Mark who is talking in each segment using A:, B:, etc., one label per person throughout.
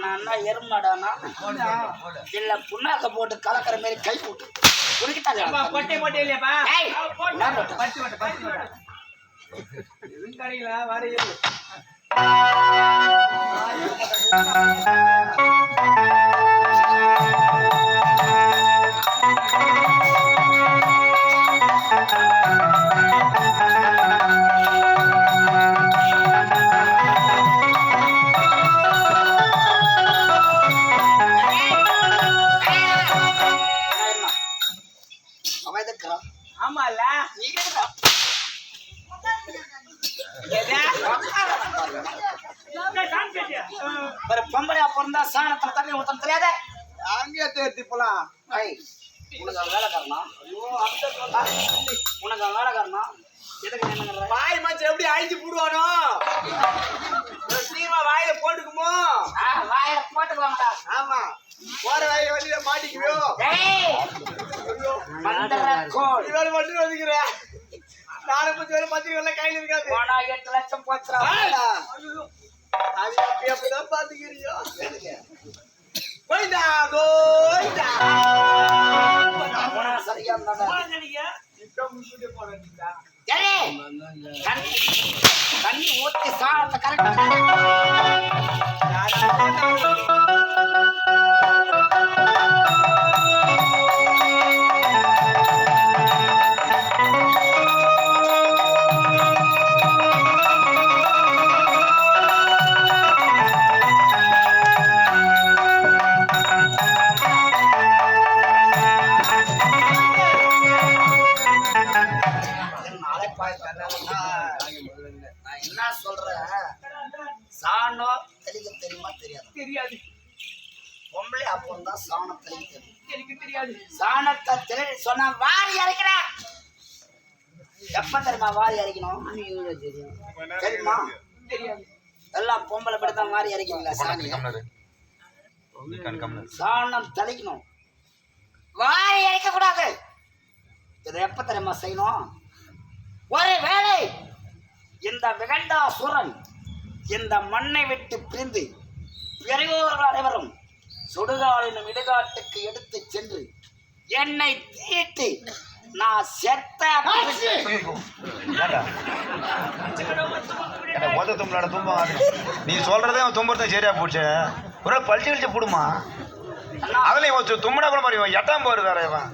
A: நான் நான் எருமாடானா இல்ல புண்ணாக்க போட்டு கலக்கிற மாதிரி கை போட்டு குடிக்கிட்டாங்க
B: பொட்டை பொட்டை இல்லையாப்பா?
A: ஏய்,
B: போட்டு. பத்து போட்டு பத்து போட்டு எதுவும் வர
A: ஒரு பொம்பளையா பிறந்தா சாணத்துல தண்ணி ஊத்தம் தெரியாத?
B: அங்கே தேர்த்தி போலாம்.
A: உனக்கு வேலைக்காரனா? உனக்கு வேலைக்காரனா?
B: வாய் மச்சம் எப்படி அழிச்சு போடுவானோ? சீமா வாயில போட்டுக்குமோ?
A: வாயில போட்டுக்குவாங்கடா.
B: ஆமா. போற வாயில வழியில மாட்டிக்குவியோ?
A: ஏய், மந்தர கோல்.
B: இவர் மட்டும் வந்துக்கிற நாலு பத்து வேலை பத்து வேலை கையில இருக்காது.
A: போனா எட்டு லட்சம் போச்சுடா.
B: அது அப்படி அப்படிதான்
A: சரியா.
B: இப்ப
A: தண்ணி ஊத்தி சாணத்தை கரெக்ட் சாணத்தை தெளி சொன்னா வாரி அரைக்கிற எப்ப தெரியுமா வாரி அரைக்கணும்? தெரியுமா?
B: தெரியாது.
A: எல்லாம் பொம்பளை படி தான் வாரி அரைக்கிறீங்களா சாணி சாணம் தெளிக்கணும். வாரி அரைக்க கூடாது. இதை எப்ப தெரியுமா செய்யணும்? ஒரு வேளை இந்த விகண்டாசுரன் இந்த மண்ணை விட்டு பிரிந்து பெரியோர்கள் அனைவரும் சுடுகாலினும் இடுகாட்டுக்கு எடுத்து சென்று என்னை தீட்டி நான் செத்த
C: மொத்த தும்பலாட தும்பம் அது நீ சொல்றதே அவன் தும்புறதும் சரியா போச்சு. ஒரு பழிச்சு கழிச்சு போடுமா? அதுல இவன் தும்முனா கூட மாதிரி இவன் எட்டாம் போரு வேற இவன்.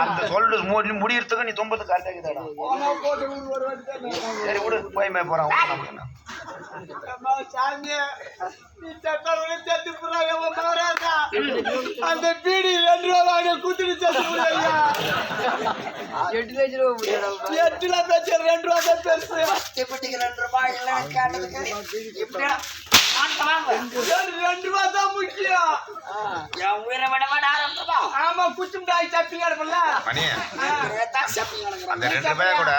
C: அந்த சொல்லு முடி முடியறதுக்கு நீ தும்பத்து கரெக்டாக சரி விடு போய் மே போறான்.
B: அந்த பீடி ரெண்டு ரூபா குத்துட்டு செத்து போறாங்க. எட்டு லட்சம் ரெண்டு ரூபா பெருசு.
A: ரெண்டு ரூபாய்
B: ரெண்டு- ரெண்டு ரூபா தான் முக்கியம்.
A: என் உயிரை விட விட ஆரம்பிப்பா.
B: ஆமா குச்சும்டாய்
C: மணி. அந்த ரெண்டு ரூபாய் கூட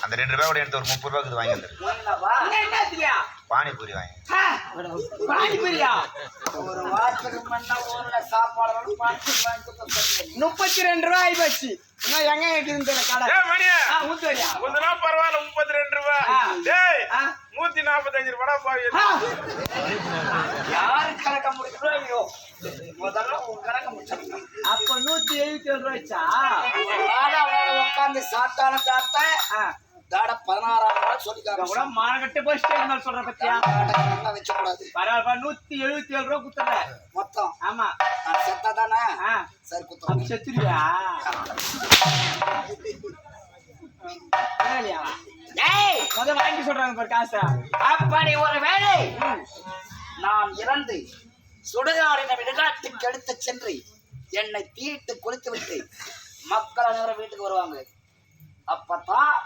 C: அந்த ரெண்டு ரூபாய் கூட எடுத்து ஒரு முப்பது ரூபாய்க்கு வாங்கி வந்துரு பானிபூரி வாங்கி
B: பானிபூரியா?
A: ஒரு வாரத்துக்கு முன்ன ஊர்ல சாப்பாடு பானிபூரி வாங்கி.
B: முப்பத்தி ரெண்டு ரூபாய் ஆயிப்போச்சு. இன்னும் எங்க தெரியல கடை? ஊத்துவரியா
D: கொஞ்ச பரவாயில்ல முப்பத்தி ரெண்டு ரூபா
B: ஆ.
D: டேய். நூத்தி நாற்பத்தஞ்சு ரூபா போய்
B: ஆ,
A: யாரு கணக்க இல்லையோ முதல்ல உன் கணக்க முடிச்சிருக்கோம்
B: அப்ப நூத்தி எழுபத்தி ஏழு ரூபாய்ச்சா
A: உட்காந்து சாப்பிட்டாலும் சாப்பிட்டேன்.
B: ஆ,
A: தாட பதினாறாம் நாள் சொல்லிக்காங்க
B: கூட மானகட்டு போய் ஸ்டேட் சொல்ற பத்தியா?
A: வச்சக்கூடாது.
B: பரவாயில்ல நூத்தி எழுபத்தி ஏழு ரூபா குத்துற
A: மொத்தம்.
B: ஆமா.
A: நான் செத்தா தானே? சரி குத்துறோம்
B: செத்துருவியா? முத வாங்கி சொல்றாங்க பாரு காசை.
A: அப்படி ஒரு வேளை நான் இறந்து சுடுகாடின விடுகாட்டுக்கு எடுத்து சென்று என்னை தீட்டு குளித்து விட்டு மக்கள் அனைவரும் வீட்டுக்கு வருவாங்க. அப்பதான்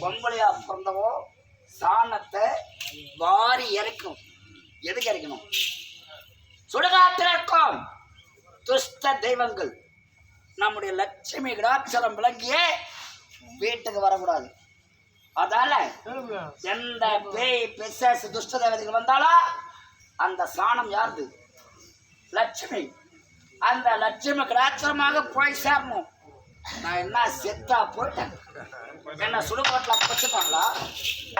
A: பொம்பளையா பிறந்தவோ சாணத்தை வாரி இறக்கும் எதுக்கு இறைக்கணும் சுடுகாட்டிற்கும் துஷ்ட தெய்வங்கள். நம்முடைய லட்சுமி கடாட்சரம் விளங்கிய வீட்டுக்கு வரக்கூடாது. அதால எந்த பேய் பிசாசு துஷ்ட தேவதைகள் வந்தாலும் அந்த சாணம் யாருது? லட்சுமி. அந்த லட்சுமி கிராட்சரமாக போய் சேரணும். நான் என்ன செத்தா போயிட்டேன். என்ன சுடுகாட்டில் பச்சுட்டாங்களா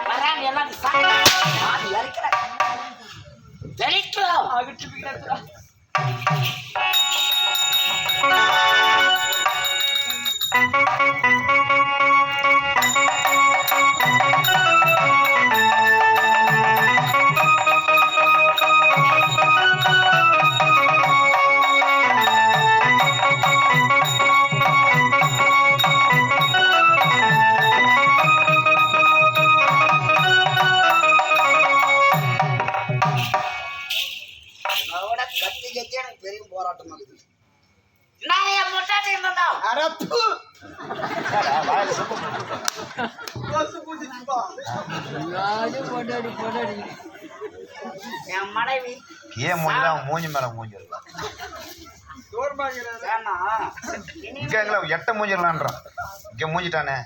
A: வராங்க எல்லாம் நீ சாப்பிடு. நான் இறக்கிறேன். விட்டு
B: அகிட்டு பிடிக்கிறா
A: என்னோட கத்தி கத்தி எனக்கு பெரிய போராட்டம் ஆகுது நான் என் முட்டாட்டி இருந்தா?
B: அரப்பு
A: என் மனைவி.
C: ஏன் மூஞ்சி தான் மூஞ்சி மேல மூஞ்சி இங்க எங்களை எட்ட மூஞ்சிடலான்றான் இங்க மூஞ்சிட்டானே.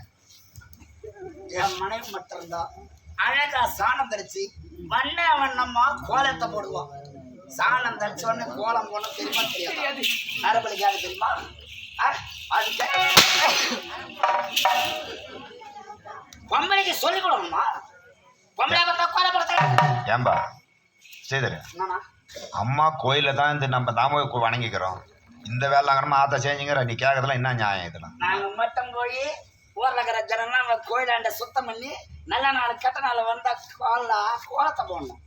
A: என் மனைவி மட்டும்தான். அழகா சாணம் தரிச்சு வண்ண வண்ணமா கோலத்தை போடுவான் சாணம் தரிச்ச உடனே கோலம் போன தெரியுமா தெரியாது? நரபலிக்காக தெரியுமா? பொம்பளைக்கு சொல்லிக் கொடுக்கணுமா? பொம்பளை பார்த்தா கோலம் போட
C: ஏம்பா
A: என்னண்ணா
C: அம்மா கோயிலில் தான் இந்த நம்ம நாம வணங்கிக்கிறோம். இந்த வேலைங்கிறமா ஆத்த செஞ்சுங்கிற நீ கேட்கறதுலாம் என்ன நியாயம் இதெல்லாம்?
A: நாங்க மட்டும் போய் ஊர்ல இருக்கிற ஜனம்லாம் கோயிலாண்ட சுத்தம் பண்ணி நல்ல நாள் கெட்ட நாள் வந்தா கோல கோலத்தை போடணும்.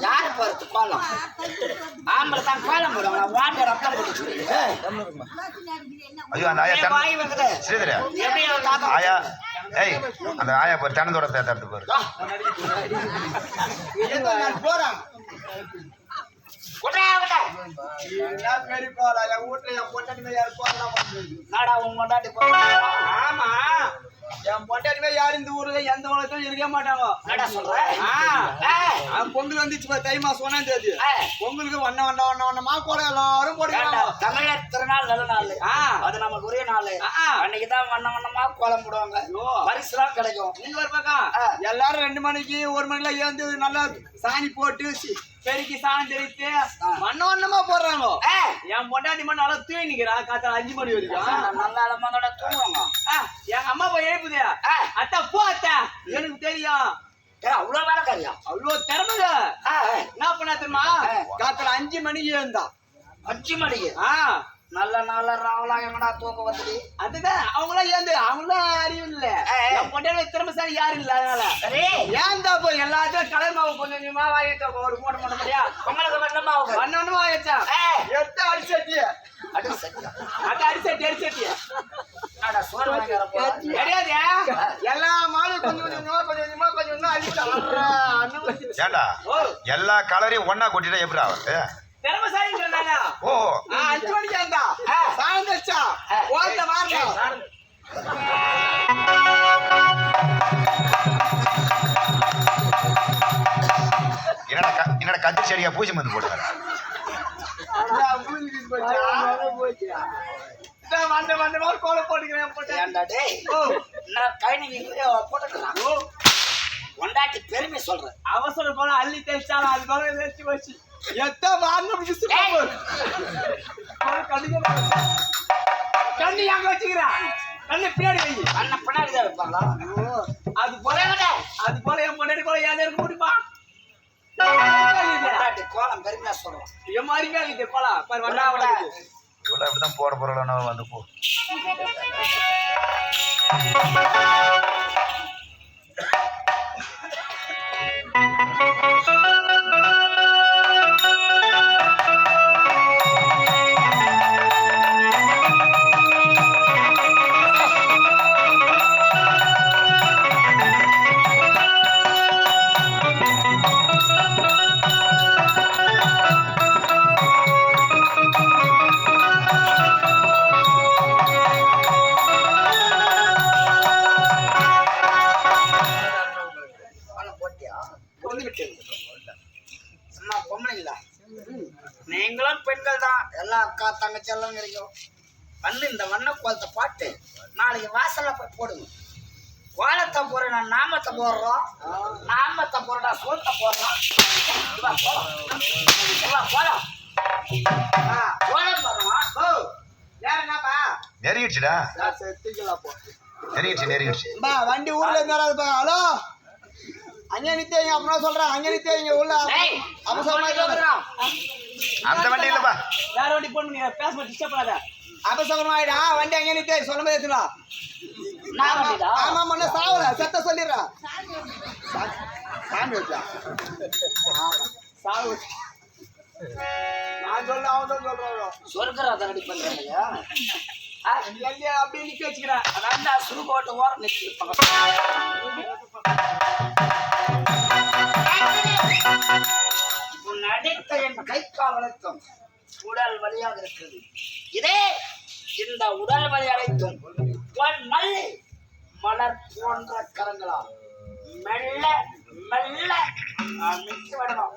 A: யாரு போறது கோலம் ஆம்பளை தான் கோலம் போடுவாங்க வாண்ட ரத்தம்
C: ஐயோ அந்த ஆயா ஸ்ரீதரா ஆயா ஏய் அந்த ஆயா
B: போறான் ஆமா. என் பொண்டாட்டி மேல யாரும் இந்த ஊர்ல? எந்த உலகத்திலும் இருக்க மாட்டாங்க. பொங்கல் வந்துச்சு தை மாசம் ஒண்ணாம் தேதி. பொங்கலுக்கு வண்ண வண்ண வண்ண வண்ணமா கூட எல்லாரும் போடுறாங்க.
A: தமிழர் திருநாள் நல்ல நாள். அது நமக்கு ஒரே நாள். அன்னைக்கு தான் வண்ண வண்ணமா கோலம் போடுவாங்க. பரிசுலாம் கிடைக்கும்.
B: நீங்க ஒரு பக்கம்.
A: ஆ.
B: எல்லாரும் ரெண்டு மணிக்கு ஒரு மணில ஏந்து நல்லா சாணி போட்டு பெருக்கி சாணம் தெளித்து
A: ஆ.
B: வண்ண வண்ணமா போடுறாங்க. என் பொண்டாட்டி மட்டும் நல்லா தூங்கி நிக்கிறா காத்தால அஞ்சு மணி வரைக்கும்.
A: நல்ல அலமாதோட தூங்குவாங்க
B: எங்க அம்மா போய் எழுப்புதே. அத்தா போ அத்தா. எனக்கு தெரியும்.
A: ஏய், அவ்வளவு வேலைக்காரியா
B: அவ்வளோ திறமை
A: ஆ, ஆ.
B: என்ன பண்ணா தெரியுமா. காத்தால அஞ்சு மணிக்கு எழுந்தா.
A: அஞ்சு மணிக்கு?
B: ஆ.
A: நல்ல நாள்ல ராவலா எங்கடா தூக்க வந்துடு
B: அதுதான் அவங்களாம் ஏந்து அவங்களாம் அறிவு இல்ல. பொண்டாட்டி திறமைசாலி யாரும் இல்ல அதனால. தான் போய் எல்லாத்தையும் கலர் மாவு கொஞ்சம் கொஞ்சமா வாங்கிட்டு ஒரு மூட்டை மூட்டை முடியா
A: உங்களுக்கு ஆகும்
B: ஒன்னு ஒண்ணு வாங்கிச்சா எடுத்து அடிச்சட்டி
A: அடி
B: அடிச்சட்டி அடிச்சட்டி கிடையாது எல்லா மாலும் கொஞ்சம் கொஞ்சமா கொஞ்சம் கொஞ்சமா கொஞ்சம் கொஞ்சமா அடிச்சு
C: எல்லா கலரையும் ஒண்ணா கொட்டிட்டா எப்படி ஆகுது
B: திறமைசாலி சொன்னாங்க
C: ஓ
B: அஞ்சு
A: டேய்
B: ஓ.
A: நான் கைனிக்கு போட்டுக்கலாம்?
B: ஓ.
A: கொண்டாட்டி பெருமை சொல்றேன்
B: அவசரம் போல அள்ளி தேய்ச்சாலும் அது போல தேய்ச்சி வச்சு எத்த வாங்க கண்ணு எங்க வச்சுக்கிறா? கண்ணு பின்னாடி வை.
A: பின்னாடி தான் வைப்பாங்களா? சொல்றோம்
B: என் மாதிரிங்க போலாம். பாரு வண்டா வண்டா
C: இவ்வளோ போட போறோம் வந்து போ.
A: எல்லாம் இருக்கோம் வந்து இந்த வண்ண கோலத்தை பாட்டு நாளைக்கு வாசல்ல போய் போடுங்க. கோலத்தை நான் நாமத்தை போடுறோம். நாமத்தை போடுறா சோத்த போடுறோம். போலாம். கோலம் போடுறோம்
B: ஓ, யார் என்னப்பா?
C: நெருங்கிடுச்சுடா.
B: செத்துக்கலாம் போ.
C: நெருங்கிடுச்சு நெருங்கிடுச்சு.
B: வண்டி ஊர்ல இருந்து வராதுப்பா ஹலோ? அங்கே நித்தேங்க அப்புறம் சொல்றேன். அங்கே நித்தேங்க உள்ள. அவசரமா.
C: அந்த வண்டி இல்லப்பா
B: வேற வண்டி போட்டு நீங்க பேச டிஸ்டர்ப் பண்ணாத அபசகரம் ஆயிடா வண்டி அங்கே நித்தே சொல்ல போது எடுத்துடா
A: நான் வண்டிடா.
B: ஆமா முன்ன சாவல செத்த சொல்லிடுறா. சாமி வச்சா? சாவு நான் சொல்ல அவன் தான் சொல்றான்
A: சொர்க்கராஜன் ரெடி பண்றாங்க
B: அப்படியே நிக்க வச்சுக்கிறேன்
A: அதான் சுருக்கோட்டு ஓரம். உன் அடித்த என் கை காவலத்தும் உடல் வலியாக இருக்கிறது. இதே இந்த உடல் வலி அனைத்தும் மல்லி மலர் போன்ற கரங்களால் மெல்ல மெல்ல அமைத்து விடணும்